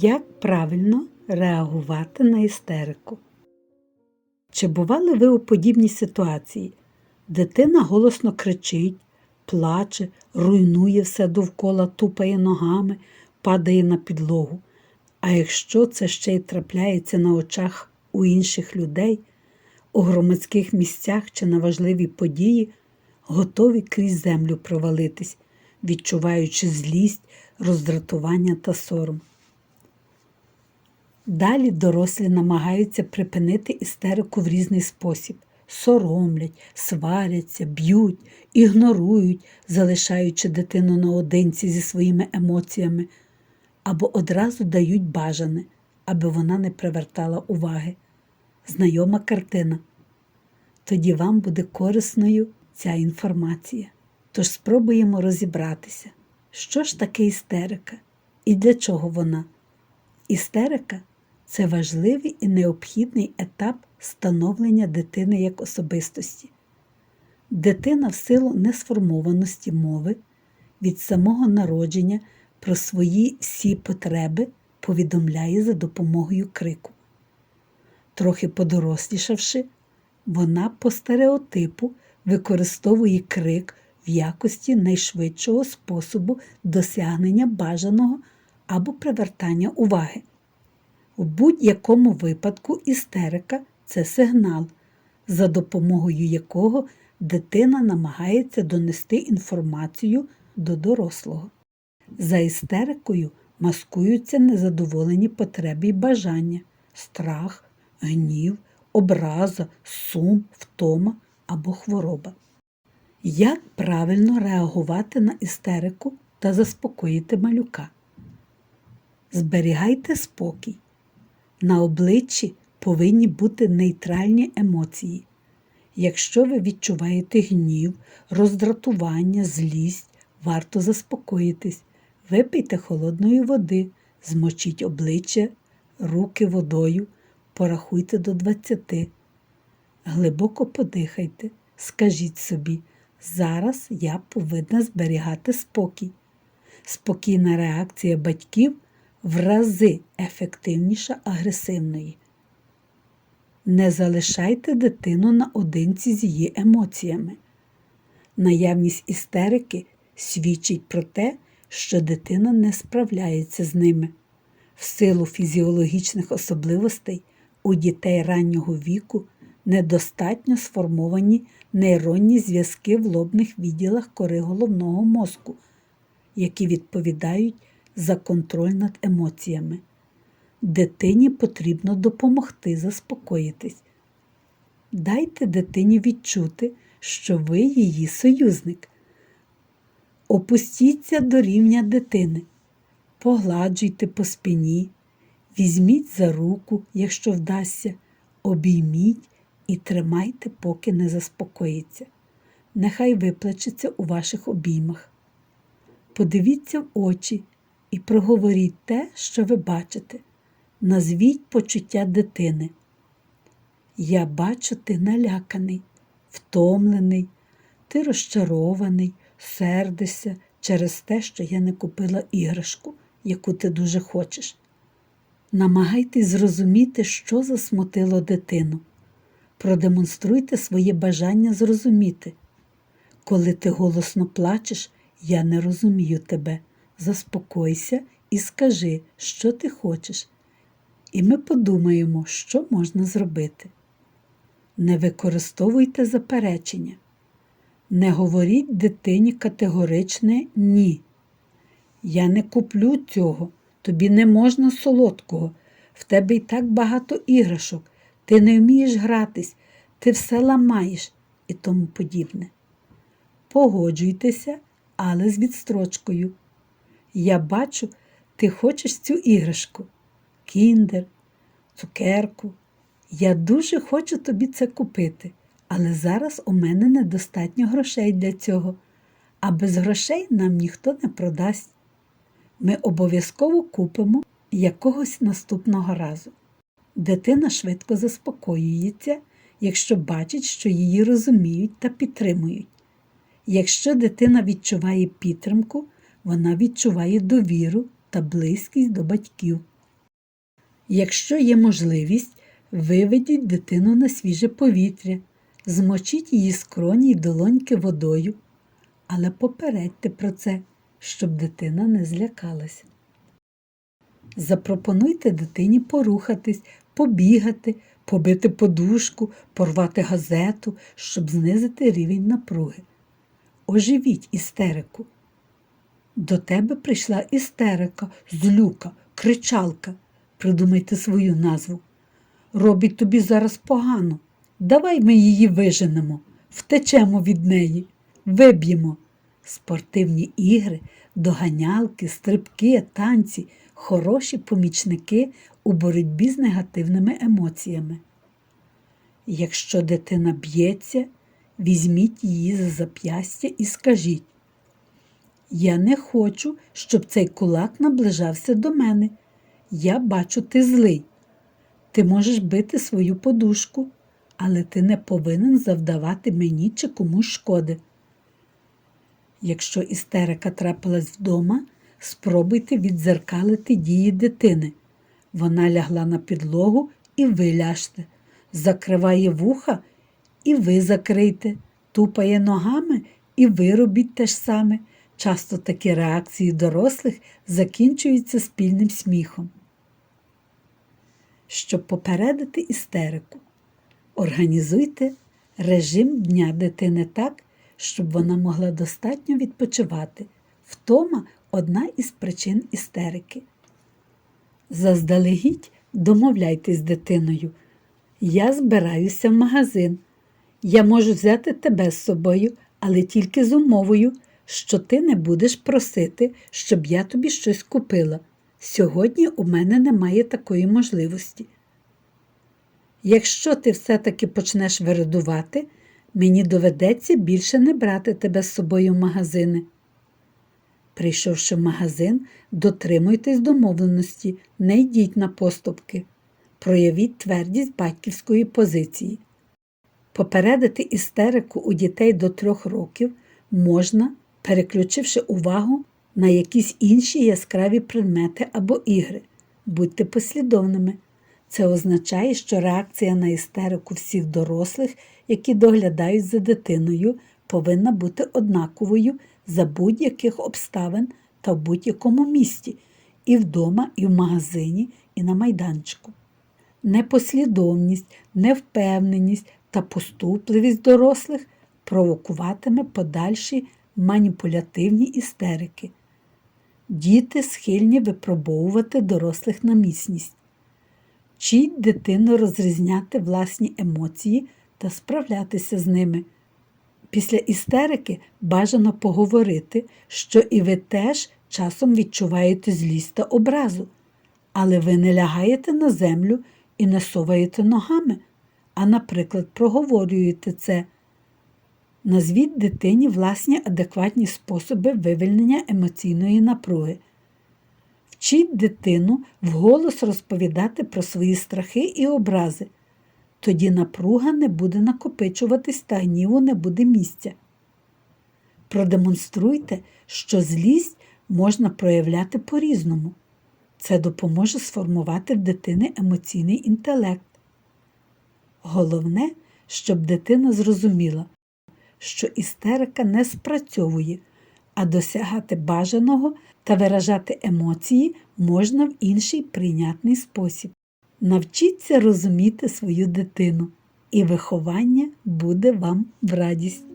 Як правильно реагувати на істерику? Чи бували ви у подібній ситуації? Дитина голосно кричить, плаче, руйнує все довкола, тупає ногами, падає на підлогу. А якщо це ще й трапляється на очах у інших людей, у громадських місцях чи на важливі події, готові крізь землю провалитись, відчуваючи злість, роздратування та сором. Далі дорослі намагаються припинити істерику в різний спосіб. Соромлять, сваряться, б'ють, ігнорують, залишаючи дитину наодинці зі своїми емоціями, або одразу дають бажане, аби вона не привертала уваги. Знайома картина. Тоді вам буде корисною ця інформація. Тож спробуємо розібратися, що ж таке істерика і для чого вона. Істерика це важливий і необхідний етап становлення дитини як особистості. Дитина в силу несформованості мови від самого народження про свої всі потреби повідомляє за допомогою крику. Трохи подорослішавши, вона по стереотипу використовує крик в якості найшвидшого способу досягнення бажаного або привертання уваги. У будь-якому випадку істерика це сигнал, за допомогою якого дитина намагається донести інформацію до дорослого. За істерикою маскуються незадоволені потреби й бажання, страх, гнів, образа, сум, втома або хвороба. Як правильно реагувати на істерику та заспокоїти малюка? Зберігайте спокій. На обличчі повинні бути нейтральні емоції. Якщо ви відчуваєте гнів, роздратування, злість, варто заспокоїтись, випийте холодної води, змочіть обличчя, руки водою, порахуйте до 20. Глибоко подихайте, скажіть собі, зараз я повинна зберігати спокій. Спокійна реакція батьків в рази ефективніша агресивної. Не залишайте дитину наодинці з її емоціями. Наявність істерики свідчить про те, що дитина не справляється з ними. В силу фізіологічних особливостей у дітей раннього віку недостатньо сформовані нейронні зв'язки в лобних відділах кори головного мозку, які відповідають за контроль над емоціями. Дитині потрібно допомогти заспокоїтись. Дайте дитині відчути, що ви її союзник. Опустіться до рівня дитини, погладжуйте по спині, візьміть за руку, якщо вдасться, обійміть і тримайте, поки не заспокоїться. Нехай виплачеться у ваших обіймах. Подивіться в очі і проговоріть те, що ви бачите. Назвіть почуття дитини. Я бачу, ти наляканий, втомлений, ти розчарований, сердишся через те, що я не купила іграшку, яку ти дуже хочеш. Намагайтесь зрозуміти, що засмутило дитину. Продемонструйте своє бажання зрозуміти. Коли ти голосно плачеш, я не розумію тебе. Заспокойся і скажи, що ти хочеш. І ми подумаємо, що можна зробити. Не використовуйте заперечення. Не говоріть дитині категоричне ні. Я не куплю цього, тобі не можна солодкого, в тебе й так багато іграшок, ти не вмієш гратись, ти все ламаєш і тому подібне. Погоджуйтеся, але з відстрочкою. Я бачу, ти хочеш цю іграшку, кіндер, цукерку. Я дуже хочу тобі це купити, але зараз у мене недостатньо грошей для цього, а без грошей нам ніхто не продасть. Ми обов'язково купимо якогось наступного разу. Дитина швидко заспокоюється, якщо бачить, що її розуміють та підтримують. Якщо дитина відчуває підтримку, вона відчуває довіру та близькість до батьків. Якщо є можливість, виведіть дитину на свіже повітря, змочіть її скроні й долоньки водою, але попередьте про це, щоб дитина не злякалася. Запропонуйте дитині порухатись, побігати, побити подушку, порвати газету, щоб знизити рівень напруги. Оживіть істерику. До тебе прийшла істерика, злюка, кричалка. Придумайте свою назву. Робить тобі зараз погано. Давай ми її виженемо, втечемо від неї, виб'ємо. Спортивні ігри, доганялки, стрибки, танці хороші помічники у боротьбі з негативними емоціями. Якщо дитина б'ється, візьміть її за зап'ястя і скажіть Я не хочу, щоб цей кулак наближався до мене. Я бачу, ти злий. Ти можеш бити свою подушку, але ти не повинен завдавати мені чи комусь шкоди. Якщо істерика трапилась вдома, спробуйте відзеркалити дії дитини. Вона лягла на підлогу і ви ляжте, закриває вуха і ви закрийте, тупає ногами і ви робіть те ж саме. Часто такі реакції дорослих закінчуються спільним сміхом. Щоб попередити істерику, організуйте режим дня дитини так, щоб вона могла достатньо відпочивати. Втома одна із причин істерики. Заздалегідь домовляйтесь з дитиною. Я збираюся в магазин. Я можу взяти тебе з собою, але тільки з умовою, що ти не будеш просити, щоб я тобі щось купила. Сьогодні у мене немає такої можливості. Якщо ти все-таки почнеш вирадувати, мені доведеться більше не брати тебе з собою в магазини. Прийшовши в магазин, дотримуйтесь домовленості, не йдіть на поступки, проявіть твердість батьківської позиції. Попередити істерику у дітей до трьох років можна, переключивши увагу на якісь інші яскраві предмети або ігри. Будьте послідовними. Це означає, що реакція на істерику всіх дорослих, які доглядають за дитиною, повинна бути однаковою за будь-яких обставин та в будь-якому місті, і вдома, і в магазині, і на майданчику. Непослідовність, невпевненість та поступливість дорослих провокуватиме подальші маніпулятивні істерики. Діти схильні випробовувати дорослих на міцність. Вчіть дитину розрізняти власні емоції та справлятися з ними. Після істерики бажано поговорити, що і ви теж часом відчуваєте злість та образу, але ви не лягаєте на землю і не соваєте ногами, а, наприклад, проговорюєте це. Назвіть дитині власні адекватні способи вивільнення емоційної напруги. Вчіть дитину вголос розповідати про свої страхи і образи. Тоді напруга не буде накопичуватись та гніву не буде місця. Продемонструйте, що злість можна проявляти по-різному. Це допоможе сформувати в дитини емоційний інтелект. Головне, щоб дитина зрозуміла, що істерика не спрацьовує, а досягати бажаного та виражати емоції можна в інший прийнятний спосіб. Навчіться розуміти свою дитину, і виховання буде вам в радість.